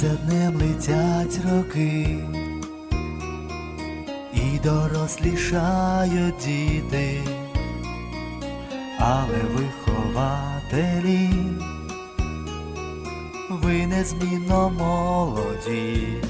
за днем летять роки, і дорослішають діти, але вихователі, ви незмінно молоді.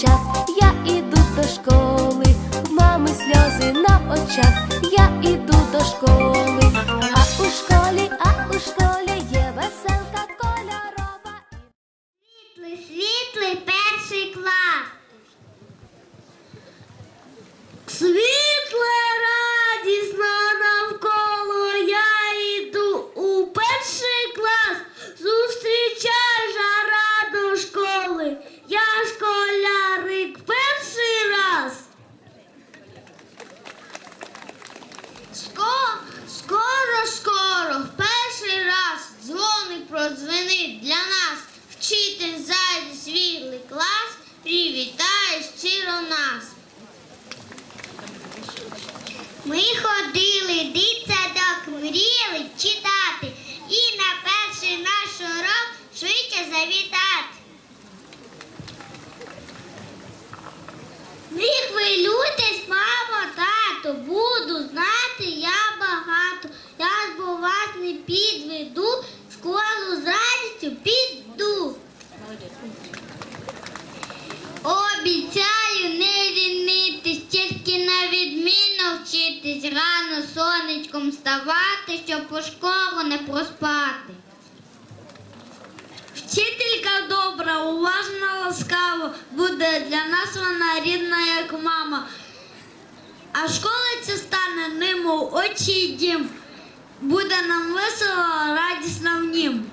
час я іду до школи, в мами сльози на очах. раненьким вставати, щоб пошкору не проспати. Вчителька добра, уважна, ласкава, буде для нас вона рідна, як мама. А школа ця стане, немов очі й дім, буде нам весело, радісно в нім.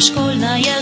szkolna ja